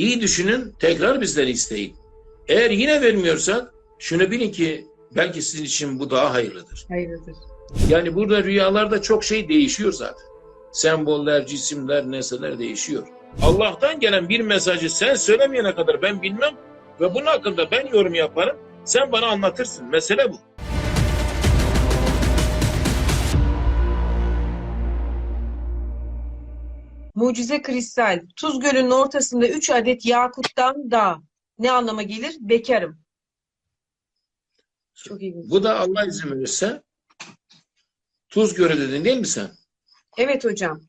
İyi düşünün, tekrar bizden isteyin. Eğer yine vermiyorsak şunu bilin ki belki sizin için bu daha hayırlıdır. Hayırlıdır. Yani burada rüyalarda çok şey değişiyor zaten. Semboller, cisimler, nesneler değişiyor. Allah'tan gelen bir mesajı sen söylemeyene kadar ben bilmem ve bunun hakkında ben yorum yaparım. Sen bana anlatırsın. Mesele bu. Mucize kristal. Tuz Gölü'nün ortasında 3 adet yakuttan dağ. Ne anlama gelir? Bekarım. Çok ilginç. Bu da Allah izin verirse Tuz Gölü dedin değil mi sen? Evet hocam.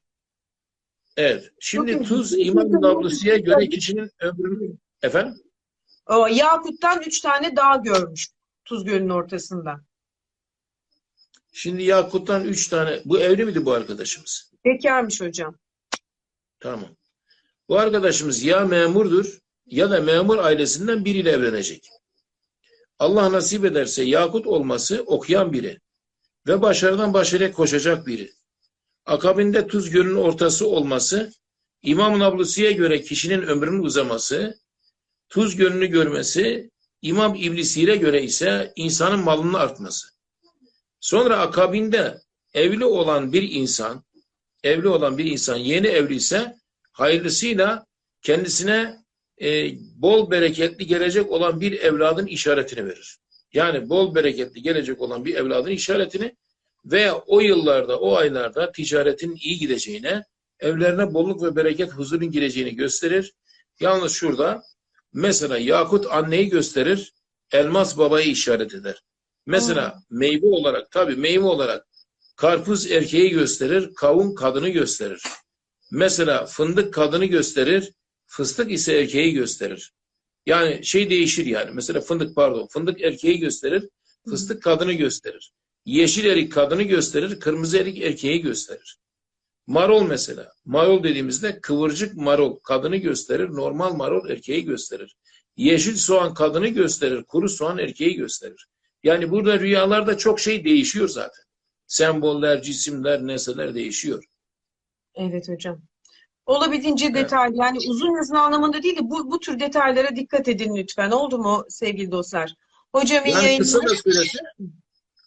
Evet. Şimdi Çok tuz. İmam Nablusi'ye göre kişinin ömrünü... Efendim? O Yakut'tan 3 tane dağ görmüş. Tuz Gölü'nün ortasında. Şimdi Yakut'tan üç tane... Bu evli miydi bu arkadaşımız? Bekarmış hocam. Tamam. Bu arkadaşımız ya memurdur ya da memur ailesinden biriyle evlenecek. Allah nasip ederse Yakut olması okuyan biri ve başarıdan başarıya koşacak biri. Akabinde Tuz Gölü'nün ortası olması, İmam Nablusi'ye göre kişinin ömrünün uzaması, Tuz Gölü'nü görmesi, İmam İblisi'ye göre ise insanın malının artması. Sonra akabinde evli olan bir insan, evli olan bir insan yeni evli ise hayırlısıyla kendisine e, bol bereketli gelecek olan bir evladın işaretini verir. Yani bol bereketli gelecek olan bir evladın işaretini veya o yıllarda, o aylarda ticaretin iyi gideceğine, evlerine bolluk ve bereket, huzurun gireceğini gösterir. Yalnız şurada mesela Yakut anneyi gösterir, elmas babayı işaret eder. Mesela meyve olarak, tabii meyve olarak karpuz erkeği gösterir, kavun kadını gösterir. Mesela fındık kadını gösterir, fıstık ise erkeği gösterir. Yani şey değişir yani. Mesela fındık pardon, fındık erkeği gösterir, fıstık kadını gösterir. Yeşil erik kadını gösterir, kırmızı erik erkeği gösterir. Marol mesela. Marol dediğimizde kıvırcık marol kadını gösterir, normal marol erkeği gösterir. Yeşil soğan kadını gösterir, kuru soğan erkeği gösterir. Yani burada rüyalarda çok şey değişiyor zaten. Semboller, cisimler, nesneler değişiyor. Evet hocam. Olabildiğince Evet. detaylı yani uzun yazın anlamında değil de bu, bu tür detaylara dikkat edin lütfen. Oldu mu sevgili dostlar? Hocam iyi Yani kısa yayınlar. da söylese,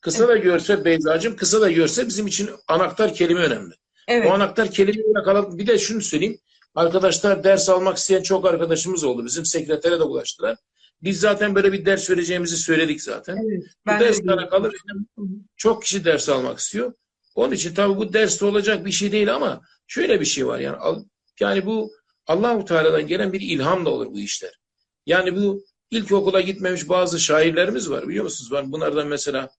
kısa da görse Beyza'cığım, kısa da görse bizim için anahtar kelime önemli. Evet. O anahtar kelimeyi yakalayıp bir de şunu söyleyeyim. Arkadaşlar ders almak isteyen çok arkadaşımız oldu. Bizim sekretere de ulaştılar. Biz zaten böyle bir ders vereceğimizi söyledik zaten. Evet. Bu Ben de dersle öyleyim. alakalı çok kişi ders almak istiyor. Onun için tabii bu derste olacak bir şey değil ama şöyle bir şey var yani. Yani bu Allahu Teala'dan gelen bir ilham da olur bu işler. Yani bu ilkokula gitmemiş bazı şairlerimiz var biliyor musunuz? Var bunlardan mesela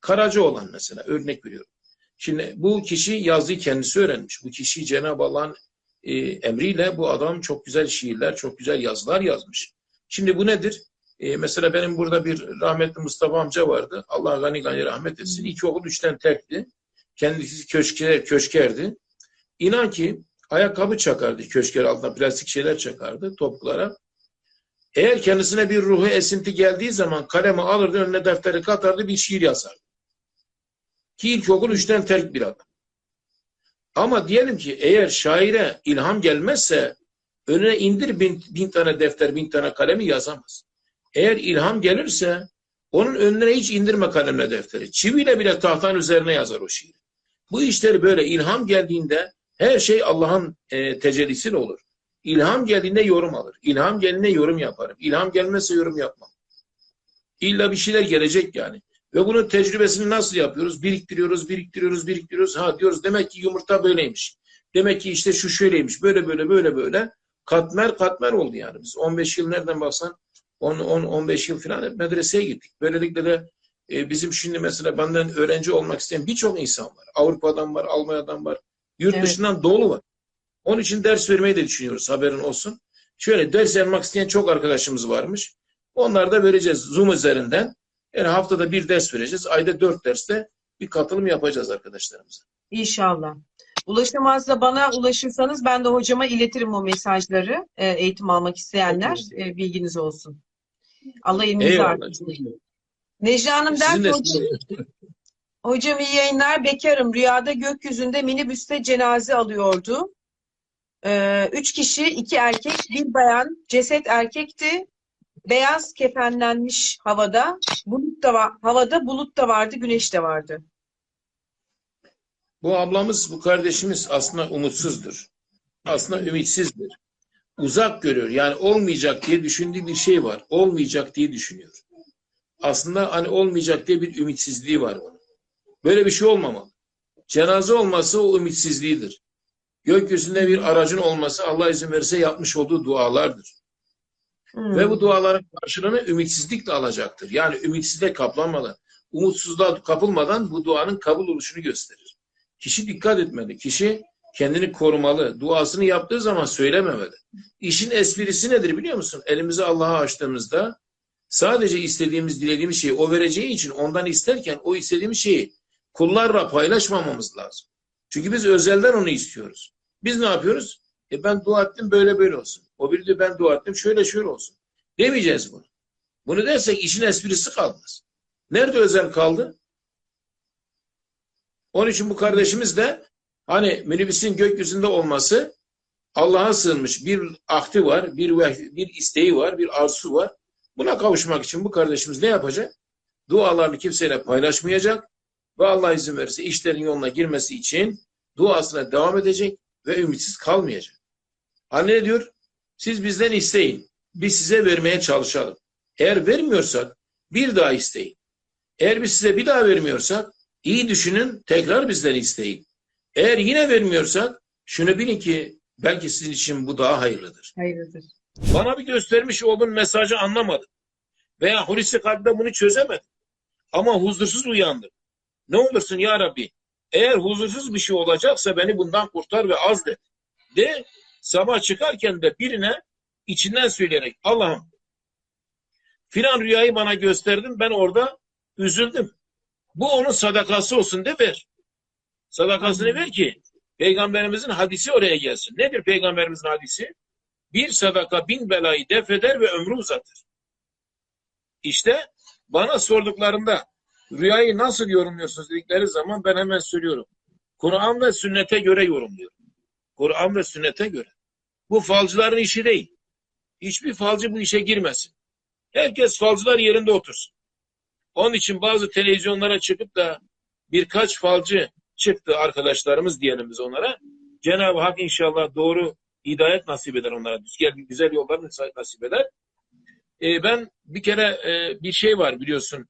Karacaoğlan mesela örnek veriyorum. Şimdi bu kişi yazıyı kendisi öğrenmiş. Bu kişi Cenab-ı Allah'ın e, emriyle bu adam çok güzel şiirler, çok güzel yazılar yazmış. Şimdi bu nedir? E, mesela benim burada bir rahmetli Mustafa amca vardı. Allah gani gani rahmet etsin. İki okul üçten terkti. Kendisi köşke, köşkerdi. İnan ki ayakkabı çakardı köşker altına plastik şeyler çakardı topuklara. Eğer kendisine bir ruhu esinti geldiği zaman kalemi alırdı önüne defteri katardı bir şiir yazardı. Ki ilkokul üçten terk bir adam. Ama diyelim ki eğer şaire ilham gelmezse önüne indir bin, bin tane defter, bin tane kalemi yazamaz. Eğer ilham gelirse onun önüne hiç indirme kalemle defteri. Çiviyle bile tahtanın üzerine yazar o şiiri. Bu işleri böyle ilham geldiğinde her şey Allah'ın e, tecellisiyle olur. İlham geldiğinde yorum alır. İlham geldiğinde yorum yaparım. İlham gelmezse yorum yapmam. İlla bir şeyler gelecek yani. Ve bunun tecrübesini nasıl yapıyoruz? Biriktiriyoruz, biriktiriyoruz, biriktiriyoruz. Ha diyoruz demek ki yumurta böyleymiş. Demek ki işte şu şöyleymiş. Böyle böyle böyle böyle. Katmer katmer oldu yani. Biz 15 yıl nereden baksan 10, 10 15 yıl falan medreseye gittik. Böylelikle de e, bizim şimdi mesela benden öğrenci olmak isteyen birçok insan var. Avrupa'dan var, Almanya'dan var. Yurt Evet. dışından dolu var. Onun için ders vermeyi de düşünüyoruz. Haberin olsun. Şöyle ders yapmak isteyen çok arkadaşımız varmış. Onları da vereceğiz Zoom üzerinden. Yani haftada bir ders vereceğiz. Ayda dört derste bir katılım yapacağız arkadaşlarımıza. İnşallah. Ulaşamazsa bana ulaşırsanız ben de hocama iletirim o mesajları. e, eğitim almak isteyenler e, bilginiz olsun. Allah ilminizi artırsın. Necla Hanım der ki hocam, hocam iyi yayınlar bekarım. Rüyada gökyüzünde minibüste cenaze alıyordu. Ee, üç kişi, iki erkek, bir bayan, ceset erkekti. Beyaz kefenlenmiş havada. Bulut da var, havada bulut da vardı, güneş de vardı. Bu ablamız, bu kardeşimiz aslında umutsuzdur. Aslında ümitsizdir. Uzak görüyor. Yani olmayacak diye düşündüğü bir şey var. Olmayacak diye düşünüyor. Aslında hani olmayacak diye bir ümitsizliği var. Böyle bir şey olmamalı. Cenaze olması o ümitsizliğidir. Gökyüzünde bir aracın olması Allah izin verirse yapmış olduğu dualardır. Hmm. Ve bu duaların karşılığını ümitsizlikle alacaktır. Yani ümitsizliğe kaplanmadan, umutsuzluğa kapılmadan bu duanın kabul oluşunu gösterir. Kişi dikkat etmeli. Kişi kendini korumalı. Duasını yaptığı zaman söylememeli. İşin esprisi nedir biliyor musun? Elimizi Allah'a açtığımızda sadece istediğimiz, dilediğimiz şeyi o vereceği için ondan isterken o istediğimiz şeyi kullarla paylaşmamamız lazım. Çünkü biz özelden onu istiyoruz. Biz ne yapıyoruz? E ben dua ettim böyle böyle olsun. O biri de ben dua ettim şöyle şöyle olsun. Demeyeceğiz bunu. Bunu dersek işin esprisi kalmaz. Nerede özel kaldı? Onun için bu kardeşimiz de hani minibüsün gökyüzünde olması Allah'a sığınmış bir ahdi var, bir bir isteği var, bir arzusu var. Buna kavuşmak için bu kardeşimiz ne yapacak? Dualarını kimseyle paylaşmayacak ve Allah izin verirse işlerin yoluna girmesi için duasına devam edecek ve ümitsiz kalmayacak. Anne ne diyor? Siz bizden isteyin. Biz size vermeye çalışalım. Eğer vermiyorsak bir daha isteyin. Eğer biz size bir daha vermiyorsak iyi düşünün tekrar bizden isteyin. Eğer yine vermiyorsak şunu bilin ki belki sizin için bu daha hayırlıdır. Hayırdır. Bana bir göstermiş olduğun mesajı anlamadım. Veya Hulusi kalbinde bunu çözemedim. Ama huzursuz uyandım. Ne olursun ya Rabbi eğer huzursuz bir şey olacaksa beni bundan kurtar ve azlet. De sabah çıkarken de birine içinden söyleyerek Allah'ım filan rüyayı bana gösterdin ben orada üzüldüm. Bu onun sadakası olsun de ver. Sadakasını ver ki peygamberimizin hadisi oraya gelsin. Nedir peygamberimizin hadisi? Bir sadaka bin belayı def eder ve ömrü uzatır. İşte bana sorduklarında rüyayı nasıl yorumluyorsunuz dedikleri zaman ben hemen söylüyorum. Kur'an ve sünnete göre yorumluyorum. Kur'an ve sünnete göre. Bu falcıların işi değil. Hiçbir falcı bu işe girmesin. Herkes falcılar yerinde otursun. Onun için bazı televizyonlara çıkıp da birkaç falcı çıktı arkadaşlarımız diyelim biz onlara. Cenab-ı Hak inşallah doğru hidayet nasip eder onlara. Güzel, güzel yollar nasip eder. Ee, ben bir kere e, bir şey var biliyorsun.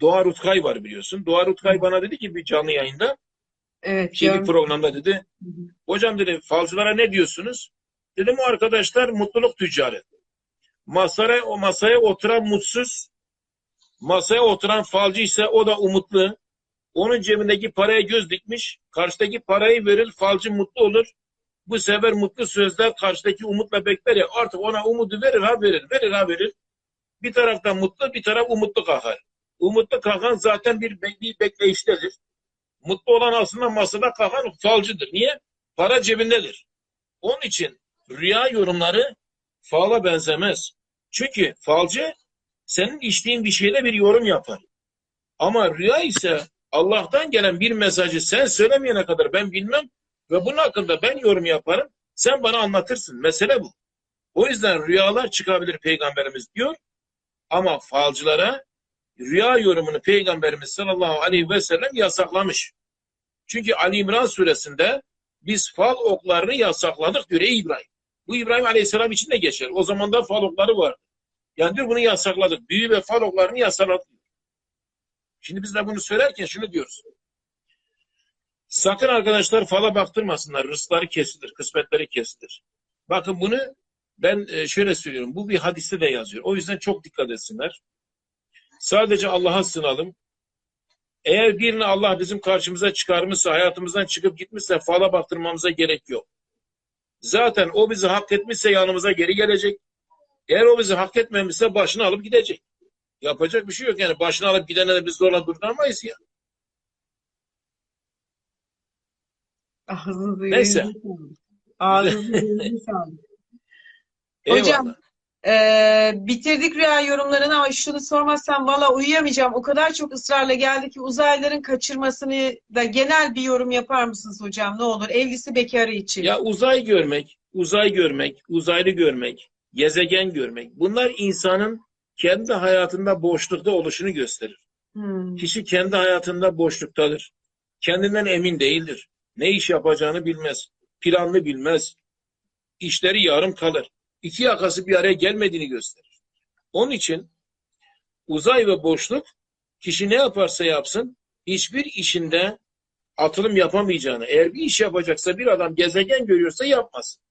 Doğa Rutkay var biliyorsun. Doğa Rutkay bana dedi ki bir canlı yayında Evet. şey bir programda dedi. Hocam dedi falcılara ne diyorsunuz? Dedim o arkadaşlar mutluluk tüccarı. Masaya, o masaya oturan mutsuz, masaya oturan falcı ise o da umutlu. Onun cebindeki paraya göz dikmiş. Karşıdaki parayı verir, falcı mutlu olur. Bu sefer mutlu sözler karşıdaki umutla bekler ya artık ona umudu verir ha verir, verir ha verir. Bir taraftan mutlu, bir taraf umutlu kalkar. Umutlu kalkan zaten bir, be- bir bekleyiştedir. Mutlu olan aslında masada kalkan falcıdır. Niye? Para cebindedir. Onun için rüya yorumları fala benzemez. Çünkü falcı senin içtiğin bir şeyde bir yorum yapar. Ama rüya ise Allah'tan gelen bir mesajı sen söylemeyene kadar ben bilmem ve bunun hakkında ben yorum yaparım. Sen bana anlatırsın. Mesele bu. O yüzden rüyalar çıkabilir peygamberimiz diyor. Ama falcılara rüya yorumunu peygamberimiz sallallahu aleyhi ve sellem yasaklamış. Çünkü Ali İmran suresinde biz fal oklarını yasakladık diyor ey İbrahim. Bu İbrahim aleyhisselam için de geçer. O zaman da fal okları var. Yani diyor bunu yasakladık. Büyü ve fal oklarını yasakladık. Şimdi biz de bunu söylerken şunu diyoruz. Sakın arkadaşlar fala baktırmasınlar. Rızkları kesilir, kısmetleri kesilir. Bakın bunu ben e, şöyle söylüyorum. Bu bir hadiste de yazıyor. O yüzden çok dikkat etsinler. Sadece Allah'a sınalım. Eğer birini Allah bizim karşımıza çıkarmışsa, hayatımızdan çıkıp gitmişse fala baktırmamıza gerek yok. Zaten o bizi hak etmişse yanımıza geri gelecek. Eğer o bizi hak etmemişse başını alıp gidecek. Yapacak bir şey yok yani. Başını alıp gidene de biz zorla durduramayız ya. Ağzınızı Neyse. Ağzınızı. Hocam, Ee, bitirdik rüya yorumlarını ama şunu sormazsam valla uyuyamayacağım. O kadar çok ısrarla geldi ki uzaylıların kaçırmasını da genel bir yorum yapar mısınız hocam? Ne olur evlisi bekarı için. Ya uzay görmek, uzay görmek, uzaylı görmek, gezegen görmek bunlar insanın kendi hayatında boşlukta oluşunu gösterir. Hmm. Kişi kendi hayatında boşluktadır. Kendinden emin değildir. Ne iş yapacağını bilmez. Planını bilmez. İşleri yarım kalır. İki yakası bir araya gelmediğini gösterir. Onun için uzay ve boşluk kişi ne yaparsa yapsın hiçbir işinde atılım yapamayacağını, eğer bir iş yapacaksa bir adam gezegen görüyorsa yapmasın.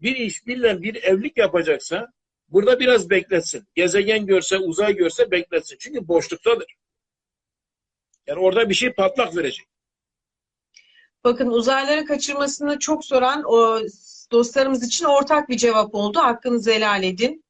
Bir iş, birilen bir evlilik yapacaksa burada biraz bekletsin. Gezegen görse, uzay görse bekletsin. Çünkü boşluktadır. Yani orada bir şey patlak verecek. Bakın uzaylıları kaçırmasını çok soran o dostlarımız için ortak bir cevap oldu. Hakkınızı helal edin.